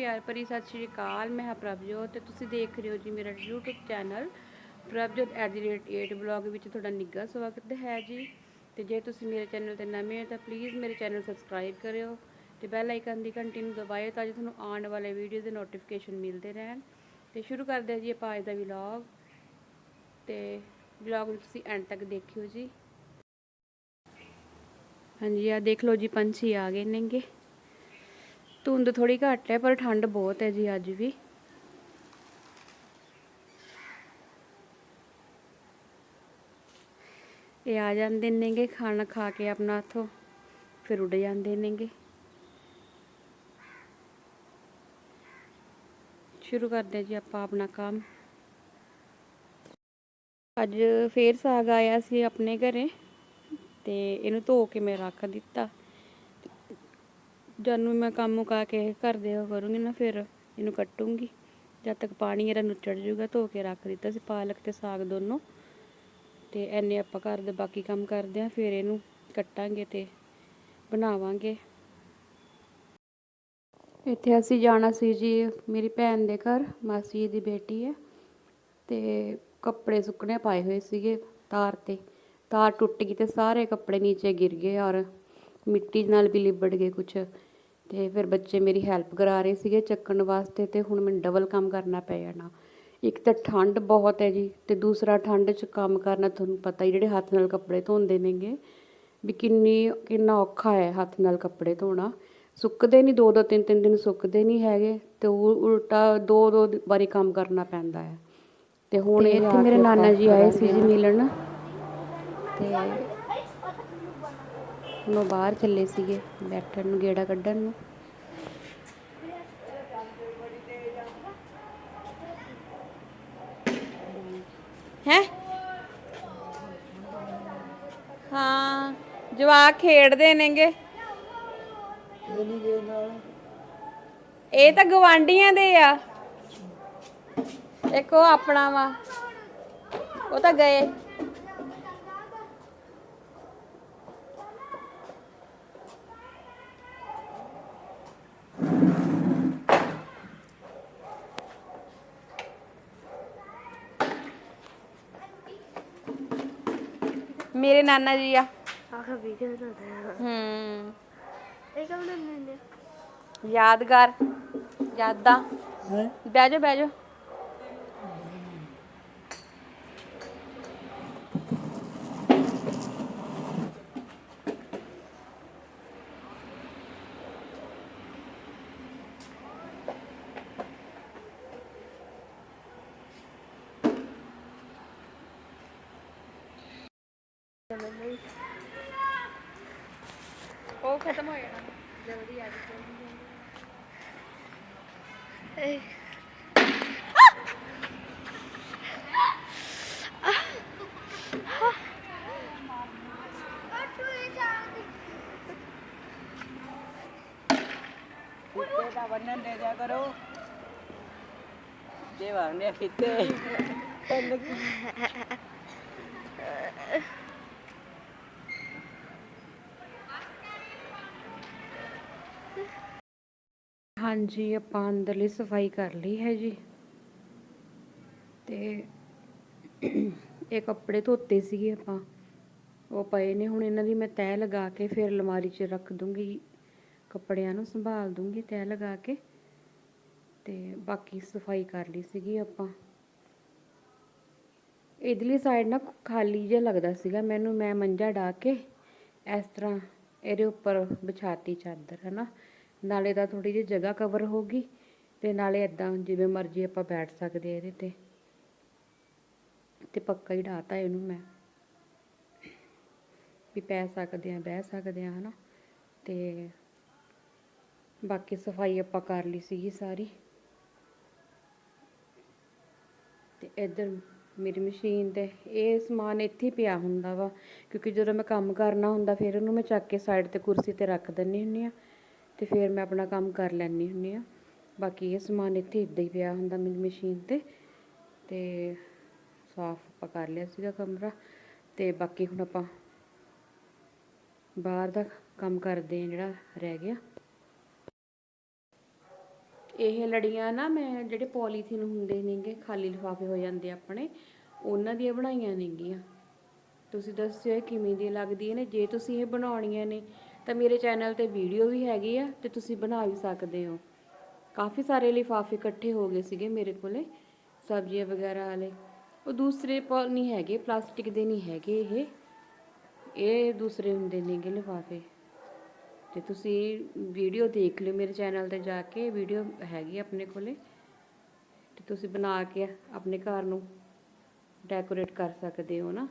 ਪਿਆਰ ਭਰੀ ਸਤਿ ਸ਼੍ਰੀ ਅਕਾਲ, ਮੈਂ ਹਾਂ ਪ੍ਰਭਜੋਤ ਤੇ ਤੁਸੀਂ ਦੇਖ ਰਹੇ ਹੋ ਜੀ ਮੇਰਾ YouTube ਚੈਨਲ ਪ੍ਰਭਜੋਤ @8 ਬਲੌਗ ਵਿੱਚ ਤੁਹਾਡਾ ਨਿੱਘਾ ਸਵਾਗਤ ਹੈ ਜੀ। ਤੇ ਜੇ ਤੁਸੀਂ ਮੇਰੇ ਚੈਨਲ ਤੇ ਨਵੇਂ ਹੋ ਤਾਂ ਪਲੀਜ਼ ਮੇਰੇ ਚੈਨਲ ਸਬਸਕ੍ਰਾਈਬ ਕਰਿਓ ਤੇ ਬੈਲ ਆਈਕਨ ਦੀ ਘੰਟੀ ਨੂੰ ਦਬਾਇਓ ਤਾਂ ਜੋ ਤੁਹਾਨੂੰ ਆਉਣ ਵਾਲੇ ਵੀਡੀਓ ਦੇ ਨੋਟੀਫਿਕੇਸ਼ਨ ਮਿਲਦੇ ਰਹਿਣ। ਤੇ ਸ਼ੁਰੂ ਕਰਦੇ ਹਾਂ ਜੀ ਆਪਾਂ ਅੱਜ ਦਾ ਵਲੌਗ ਤੇ ਵਲੌਗ ਨੂੰ ਤੁਸੀਂ ਐਂਡ ਤੱਕ ਦੇਖਿਓ ਜੀ। ਹਾਂਜੀ ਆ ਦੇਖ ਲਓ ਜੀ ਪੰਛੀ ਆ ਗਏ ਨੇਗੇ। ਧੁੰਦ ਥੋੜੀ ਘੱਟ ਹੈ, ਪਰ ਠੰਡ ਬਹੁਤ ਹੈ ਜੀ ਅੱਜ ਵੀ। ਇਹ ਆ ਜਾਂਦੇ ਨੇਗੇ, ਖਾਣਾ ਖਾ ਕੇ ਆਪਣਾ ਹੱਥੋਂ ਫਿਰ ਉੱਡ ਜਾਂਦੇ ਨੇਗੇ। ਸ਼ੁਰੂ ਕਰਦੇ ਜੀ ਆਪਾਂ ਆਪਣਾ ਕੰਮ। ਅੱਜ ਫੇਰ ਸਾਗ ਆਇਆ ਸੀ ਆਪਣੇ ਘਰੇ, ਤੇ ਇਹਨੂੰ ਧੋ ਕੇ ਮੈਂ ਰੱਖ ਦਿੱਤਾ। ਜਦ ਨੂੰ ਮੈਂ ਕੰਮ ਮੁਕਾ ਕੇ ਘਰ ਦੇ ਉਹ ਕਰੂੰਗੀ ਨਾ, ਫਿਰ ਇਹਨੂੰ ਕੱਟੂੰਗੀ। ਜਦ ਤੱਕ ਪਾਣੀ ਇਹਦਾ ਨੁੱਚੜ ਜਾਊਗਾ ਧੋ ਕੇ ਰੱਖ ਦਿੱਤਾ ਸੀ ਪਾਲਕ ਤੇ ਸਾਗ ਦੋਨੋਂ। ਤੇ ਐਨੇ ਆਪਾਂ ਘਰ ਦੇ ਬਾਕੀ ਕੰਮ ਕਰਦੇ ਆਂ ਫਿਰ ਇਹਨੂੰ ਕੱਟਾਂਗੇ ਤੇ ਬਣਾਵਾਂਗੇ। ਇੱਥੇ ਅਸੀਂ ਜਾਣਾ ਸੀ ਜੀ, ਮੇਰੀ ਭੈਣ ਦੇ ਘਰ, ਮਾਸੀ ਜੀ ਦੀ ਬੇਟੀ ਹੈ। ਤੇ ਕੱਪੜੇ ਸੁੱਕਣੇ ਪਾਏ ਹੋਏ ਸੀਗੇ ਤਾਰ ਤੇ। ਤਾਰ ਟੁੱਟ ਗਈ ਤੇ ਸਾਰੇ ਕੱਪੜੇ ਨੀਚੇ ਗਿਰ ਗਏ ਔਰ ਮਿੱਟੀ ਨਾਲ ਵੀ ਲਿਬੜ ਗਏ ਕੁਛ। ਤੇ ਫਿਰ ਬੱਚੇ ਮੇਰੀ ਹੈਲਪ ਕਰਾ ਰਹੇ ਸੀਗੇ ਚੱਕਣ ਵਾਸਤੇ ਤੇ ਹੁਣ ਮੈਨੂੰ ਡਬਲ ਕੰਮ ਕਰਨਾ ਪੈ ਜਾਣਾ। ਇੱਕ ਤਾਂ ਠੰਡ ਬਹੁਤ ਹੈ ਜੀ ਤੇ ਦੂਸਰਾ ਠੰਡ 'ਚ ਕੰਮ ਕਰਨਾ ਤੁਹਾਨੂੰ ਪਤਾ ਹੀ ਜਿਹੜੇ ਹੱਥ ਨਾਲ ਕੱਪੜੇ ਧੋਂਦੇ ਨੇਗੇ ਵੀ ਕਿੰਨੀ ਕਿੰਨਾ ਔਖਾ ਹੈ ਹੱਥ ਨਾਲ ਕੱਪੜੇ ਧੋਣਾ। ਸੁੱਕਦੇ ਨਹੀਂ ਦੋ ਦੋ ਤਿੰਨ ਤਿੰਨ ਦਿਨ ਸੁੱਕਦੇ ਨਹੀਂ ਹੈਗੇ ਤੇ ਉਹ ਉਲਟਾ ਦੋ ਦੋ ਵਾਰੀ ਕੰਮ ਕਰਨਾ ਪੈਂਦਾ ਹੈ। ਤੇ ਹੁਣ ਇੱਥੇ ਮੇਰੇ ਨਾਨਾ ਜੀ ਆਏ ਸੀ ਜੀ ਮਿਲਣ। ਤੇ ਹੁਣ ਉਹ ਬਾਹਰ ਚੱਲੇ ਸੀਗੇ, ਬੈਠਣ ਨੂੰ, ਗੇੜਾ ਕੱਢਣ ਨੂੰ। ਹੈ? ਹਾਂ, ਜਵਾਕ ਖੇਡਦੇ ਨੇਗੇ। ਇਹ ਤਾਂ ਗਵਾਂਡੀਆਂ ਦੇ ਆ। ਇੱਕ ਉਹ ਆਪਣਾ ਵਾ, ਉਹ ਤਾਂ ਗਏ। ਮੇਰੇ ਨਾਨਾ ਜੀ ਆ। ਆਖਰ ਵੀਡੀਓ ਬਣਾਉਂਦਾ ਹੂੰ। ਇਹ ਕਬ ਬਣਾਉਂਦੇ ਯਾਦਗਾਰ ਯਾਦਾਂ। ਬਹਿ ਜਾ ਬਹਿ ਜਾ ਉਹ ਖਤਮ ਹੋ ਜਾਣਾ ਜਲਦੀ ਆ ਜਾ ਫਿੱਤੇ ਦਾ ਬੰਨਣ ਦੇ ਦਿਆ ਕਰੋ ਜੇ ਵਰਨੇ ਫਿੱਤੇ ਹਾਂਜੀ, ਆਪਾਂ ਅੰਦਰਲੀ ਸਫ਼ਾਈ ਕਰ ਲਈ ਹੈ ਜੀ। ਤੇ ਇਹ ਕੱਪੜੇ ਧੋਤੇ ਸੀਗੇ ਆਪਾਂ। ਉਹ ਪਏ ਨੇ, ਹੁਣ ਇਹਨਾਂ ਦੀ ਮੈਂ ਤੈਅ ਲਗਾ ਕੇ ਫਿਰ ਅਲਮਾਰੀ 'ਚ ਰੱਖ ਦੂੰਗੀ। ਕੱਪੜਿਆਂ ਨੂੰ ਸੰਭਾਲ ਦੂੰਗੀ ਤੈਅ ਲਗਾ ਕੇ। ਤੇ ਬਾਕੀ ਸਫ਼ਾਈ ਕਰ ਲਈ ਸੀਗੀ ਆਪਾਂ। ਇਧਰਲੀ ਸਾਈਡ ਨਾ ਖਾਲੀ ਜਿਹਾ ਲੱਗਦਾ ਸੀਗਾ। ਮੈਨੂੰ ਮੈਂ ਮੰਜਾ ਢਾ ਕੇ ਇਸ ਤਰ੍ਹਾਂ ਇਹਦੇ ਉੱਪਰ ਵਿਛਾਤੀ ਚਾਦਰ, ਹੈ ਨਾ? ਨਾਲੇ ਤਾਂ ਥੋੜੀ ਜਿਹੀ ਜਗ੍ਹਾ ਕਵਰ ਹੋਗੀ ਤੇ ਨਾਲੇ ਇਦਾਂ ਜਿਵੇਂ ਮਰਜ਼ੀ ਆਪਾਂ ਬੈਠ ਸਕਦੇ ਆ ਇਹਦੇ ਤੇ। ਤੇ ਪੱਕਾ ਹੀ ਢਾਤਾ ਇਹਨੂੰ ਮੈਂ। ਵੀ ਪੈ ਸਕਦੇ ਆ ਬਹਿ ਸਕਦੇ ਆ ਹਨਾ। ਤੇ ਬਾਕੀ ਸਫ਼ਾਈ ਆਪਾਂ ਕਰ ਲਈ ਸੀਗੀ ਸਾਰੀ। ਤੇ ਇੱਧਰ ਮੇਰੀ ਮਸ਼ੀਨ ਤੇ ਇਹ ਸਮਾਨ ਇੱਥੇ ਪਿਆ ਹੁੰਦਾ ਵਾ। ਕਿਉਂਕਿ ਜਦੋਂ ਮੈਂ ਕੰਮ ਕਰਨਾ ਹੁੰਦਾ, ਫਿਰ ਉਹਨੂੰ ਮੈਂ ਚੱਕ ਕੇ ਸਾਈਡ ਤੇ ਕੁਰਸੀ ਤੇ ਰੱਖ ਦਿੰਨੀ ਹੁੰਨੀ ਆ ਅਤੇ ਫਿਰ ਮੈਂ ਆਪਣਾ ਕੰਮ ਕਰ ਲੈਂਦੀ ਹੁੰਦੀ ਹਾਂ। ਬਾਕੀ ਇਹ ਸਮਾਨ ਇੱਥੇ ਇੱਦਾਂ ਹੀ ਪਿਆ ਹੁੰਦਾ ਮੇਰੀ ਮਸ਼ੀਨ ਤੇ। ਅਤੇ ਸਾਫ਼ ਆਪਾਂ ਕਰ ਲਿਆ ਸੀਗਾ ਕਮਰਾ। ਅਤੇ ਬਾਕੀ ਹੁਣ ਆਪਾਂ ਬਾਹਰ ਦਾ ਕੰਮ ਕਰਦੇ ਆ ਜਿਹੜਾ ਰਹਿ ਗਿਆ। ਇਹ ਲੜੀਆਂ ਨਾ ਮੈਂ ਜਿਹੜੇ ਪੋਲੀਥੀਨ ਹੁੰਦੇ ਨੇਗੇ, ਖਾਲੀ ਲਿਫਾਫੇ ਹੋ ਜਾਂਦੇ ਆਪਣੇ, ਉਹਨਾਂ ਦੀਆਂ ਬਣਾਈਆਂ ਨੇਗੀਆਂ। ਤੁਸੀਂ ਦੱਸਿਓ ਇਹ ਕਿਵੇਂ ਦੀ ਲੱਗਦੀ ਨੇ? ਜੇ ਤੁਸੀਂ ਇਹ ਬਣਾਉਣੀਆਂ ਨੇ ਤਾਂ ਮੇਰੇ ਚੈਨਲ ਤੇ ਵੀਡੀਓ ਵੀ ਹੈਗੀ ਆ ਤੇ ਤੁਸੀਂ ਬਣਾ ਵੀ ਸਕਦੇ ਹੋ। ਕਾਫੀ ਸਾਰੇ ਲਿਫਾਫੇ ਇਕੱਠੇ ਹੋ ਗਏ ਸੀਗੇ ਮੇਰੇ ਕੋਲੇ, ਸਬਜ਼ੀਆਂ ਵਗੈਰਾ ਵਾਲੇ। ਉਹ ਦੂਸਰੇ ਪੋ ਨਹੀਂ ਹੈਗੇ, ਪਲਾਸਟਿਕ ਦੇ ਨਹੀਂ ਹੈਗੇ ਇਹ। ਇਹ ਦੂਸਰੇ ਹੁੰਦੇ ਨੇਗੇ ਲਿਫਾਫੇ। ਤੇ ਤੁਸੀਂ ਵੀਡੀਓ ਦੇਖ ਲਿਓ ਮੇਰੇ ਚੈਨਲ ਤੇ ਜਾ ਕੇ, ਵੀਡੀਓ ਹੈਗੀ ਆ ਆਪਣੇ ਕੋਲੇ। ਤੇ ਤੁਸੀਂ ਬਣਾ ਕੇ ਆਪਣੇ ਘਰ ਨੂੰ ਡੈਕੋਰੇਟ ਕਰ ਸਕਦੇ ਹੋ ਨਾ।